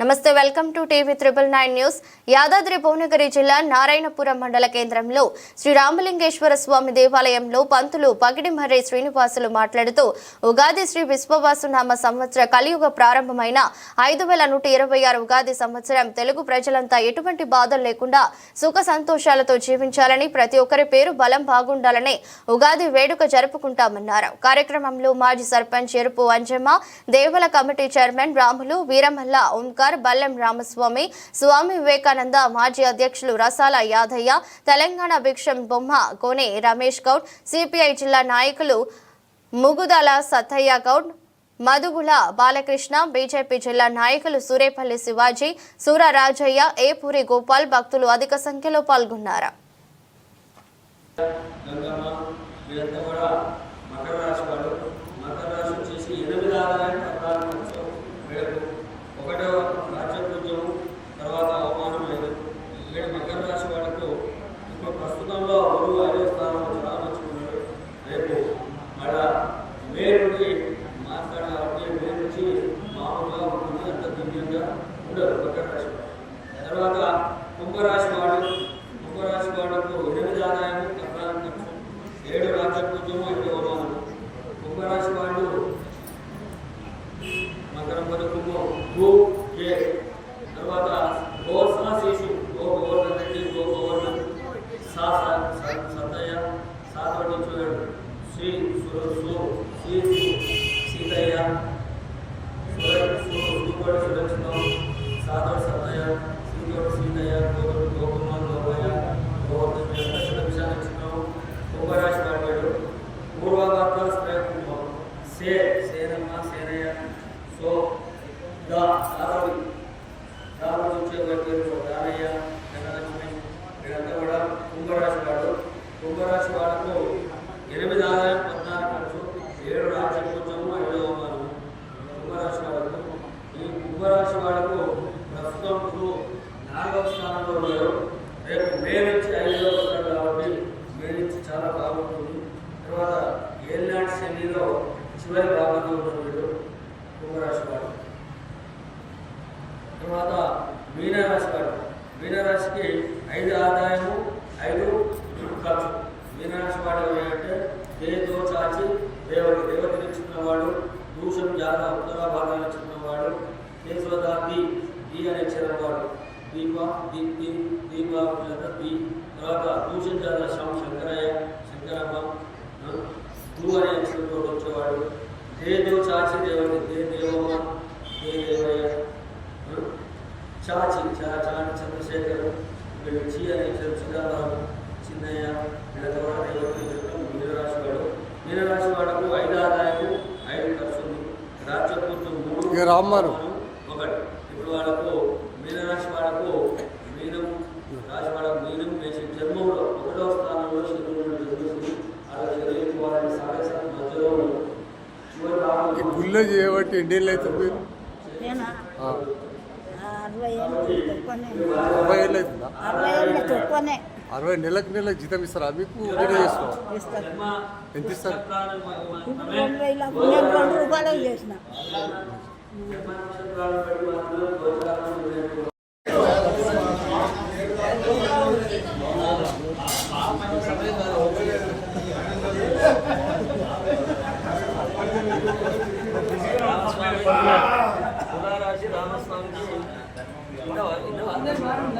నమస్తే welcome to TV triple nine news. Yadadri Bhuvanagiri జిల్లా నారాయణపురం మండల కేంద్రంలో శ్రీ రామలింగేశ్వర స్వామి దేవాలయంలో పంతులు పగిడిమర్రి శ్రీనివాసులు మాట్లాడుతూ ఉగాది శ్రీ విశ్వవాసునామ సంవత్సర కలియుగ ప్రారంభమైన ఐదు వేల నూట ఇరవై ఆరు ఉగాది సంవత్సరం తెలుగు ప్రజలంతా ఎటువంటి బాధలు లేకుండా సుఖ సంతోషాలతో జీవించాలని ప్రతి ఒక్కరి పేరు బలం బాగుండాలని ఉగాది వేడుక జరుపుకుంటామన్నారు. కార్యక్రమంలో మాజీ సర్పంచ్ ఎరుపు అంజమ్మ దేవల కమిటీ చైర్మన్ రాములు వీరమల్ల ఓంకార్ బల్లెం రామస్వామి స్వామి వివేకానంద మాజీ అధ్యక్షులు రసాల యాదయ్య తెలంగాణ భిక్షం బొమ్మ కోనే రమేష్ గౌడ్ సిపిఐ జిల్లా నాయకులు ముగుదల సత్తయ్య గౌడ్ మధుగుల బాలకృష్ణ బీజేపీ జిల్లా నాయకులు సూరేపల్లి శివాజీ సూర రాజయ్య ఏపూరి గోపాల్ భక్తులు అధిక సంఖ్యలో పాల్గొన్నారు. ఒకటో వీరంతా కూడా మకర రాశి వాళ్ళు మకర రాశి వచ్చేసి ఎనిమిది ఆదాయం పద్నాలుగు లక్షలు వీళ్ళకు ఒకటో రాజ్యపూజ్యము తర్వాత అవమానం లేదు వీళ్ళ మకర రాశి వాళ్ళకు ఇప్పుడు గురువు ఐదో స్థానంలో చాలా రేపు మళ్ళా మే నుండి మాట్లాడాలి కాబట్టి మే నుంచి మామూలుగా ఉంటుంది అంత దివ్యంగా ఉండదు మకర రాశి తర్వాత కుంభరాశి వాళ్ళు శ్రీ సు సు శ్రీ చివరి భాగంలో వీడు కుంభరాశి వారు తర్వాత మీనరాశి వారు మీనరాశికి ఐదు ఆదాయము ఐదు ఖర్చు. మీనరాశి వాడు ఏంటంటే దేనితో చాచి దేవతి దేవతని చిన్నవాడు దూషం జాత ఉత్తర భాగాన్ని చిన్నవాడు కేశవదా ది ది అనే చిన్నవాడు. దీప దీప్తి దీప వీళ్ళంతా ది. తర్వాత దూషం జాత శ్యామ శంకరయ్య శంకరమ్మ దూ అనే అక్షరంతో వచ్చేవాడు. దేదో చాచి దేవతి దే దేవమ్మ దే దేవయ్య చాచి చా చాని చంద్రశేఖర్ వీళ్ళు చీ అనే చిదాభారం చిన్నయ్య దేవతని చెప్పడం మీనరాశి వాడు మీనరాశి వాడుకు ఐదు ఆదాయము ఐదు ఖర్చు ఉంది రాజ్యపూర్తి మూడు రామ్మారు. ఎన్నేళ్ళు అవుతుంది మీరు? అరవై ఏళ్ళు అవుతుందా? అరవై నెలకు నెలకు జీతం ఇస్తారా? మీకు మీరే ఇస్తారు ఎంత ఇస్తారు? రూపాయలు చేసిన.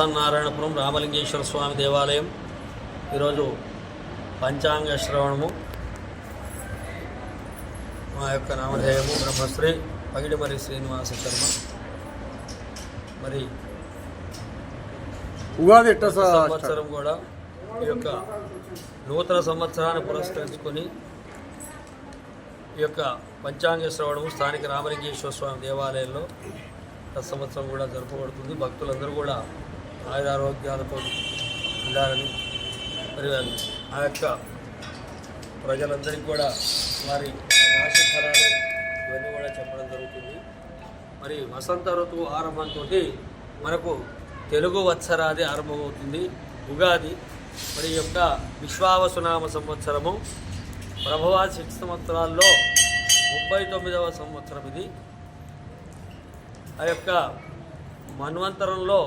సంస్థాన నారాయణపురం రామలింగేశ్వర స్వామి దేవాలయం. ఈరోజు పంచాంగ శ్రవణము. మా యొక్క నామధేయము బ్రహ్మశ్రీ పగిడిమరి శ్రీనివాస శర్మ. మరి ఉగాది సంవత్సరం కూడా ఈ యొక్క నూతన సంవత్సరాన్ని పురస్కరించుకొని ఈ యొక్క పంచాంగ శ్రవణము స్థానిక రామలింగేశ్వర స్వామి దేవాలయంలో గత సంవత్సరం కూడా జరపబడుతుంది భక్తులందరూ కూడా ఆయురారోగ్యాలతో ఉండాలని మరి ఆ యొక్క ప్రజలందరికీ కూడా వారి రాశి ఫలాలు ఇవన్నీ కూడా చెప్పడం జరుగుతుంది. మరి వసంత ఋతువు ఆరంభంతో మనకు తెలుగు వత్సరాది ఆరంభమవుతుంది. ఉగాది మరి యొక్క విశ్వావసునామ సంవత్సరము ప్రభవా శిక్ష సంవత్సరాల్లో ముప్పై తొమ్మిదవ సంవత్సరం ఇది. ఆ యొక్క మన్వంతరంలో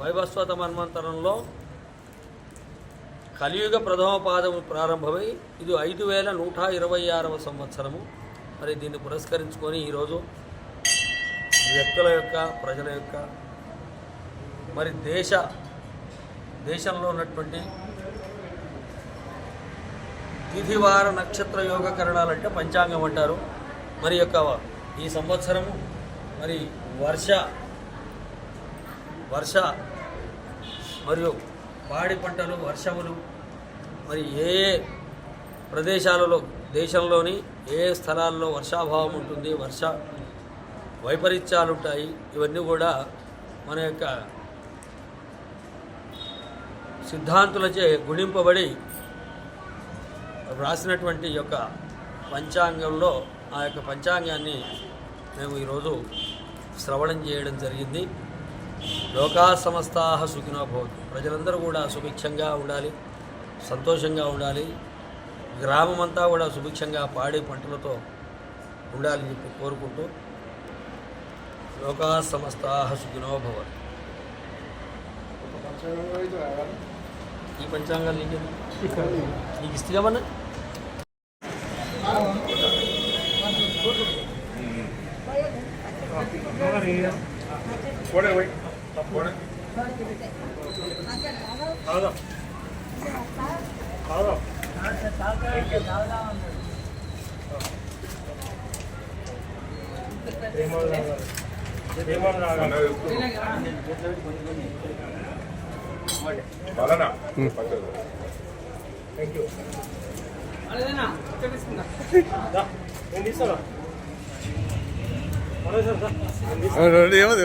వైభస్వత మన్వంతరంలో కలియుగ ప్రథమ పాదము ప్రారంభమై ఇది ఐదు వేల నూట ఇరవై ఆరవ సంవత్సరము. మరి దీన్ని పురస్కరించుకొని ఈరోజు వ్యక్తుల యొక్క ప్రజల యొక్క మరి దేశ దేశంలో ఉన్నటువంటి తిథివార నక్షత్ర యోగ అంటే పంచాంగం అంటారు. మరి యొక్క ఈ సంవత్సరము మరి వర్ష వర్ష మరియు పాడి పంటలు వర్షములు మరి ఏ ఏ ప్రదేశాలలో దేశంలోని ఏ ఏ స్థలాల్లో వర్షాభావం ఉంటుంది వర్ష వైపరీత్యాలు ఉంటాయి ఇవన్నీ కూడా మన యొక్క సిద్ధాంతులచే గుణింపబడి వ్రాసినటువంటి యొక్క పంచాంగంలో ఆ యొక్క పంచాంగాన్ని మేము ఈరోజు శ్రవణం చేయడం జరిగింది. లోకా సమస్తాహ సుఖినో భవతు. ప్రజలందరూ కూడా సుభిక్షంగా ఉండాలి సంతోషంగా ఉండాలి గ్రామం అంతా కూడా సుభిక్షంగా పాడి పంటలతో ఉండాలని చెప్పి కోరుకుంటూ లోకా సమస్తాహ సుఖినో భవతు. ఈ పంచాంగాలు నీకు? నీకు ఇస్తామన్నా పోడే పోడే బలనా ఏమది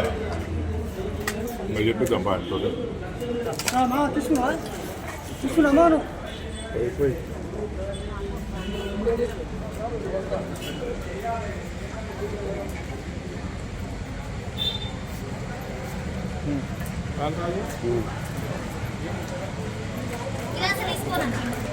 ఇంకా చెప్పిద్దాం బా చూడు తీసుకున్నా తీసుకున్నామా తీసుకోనండి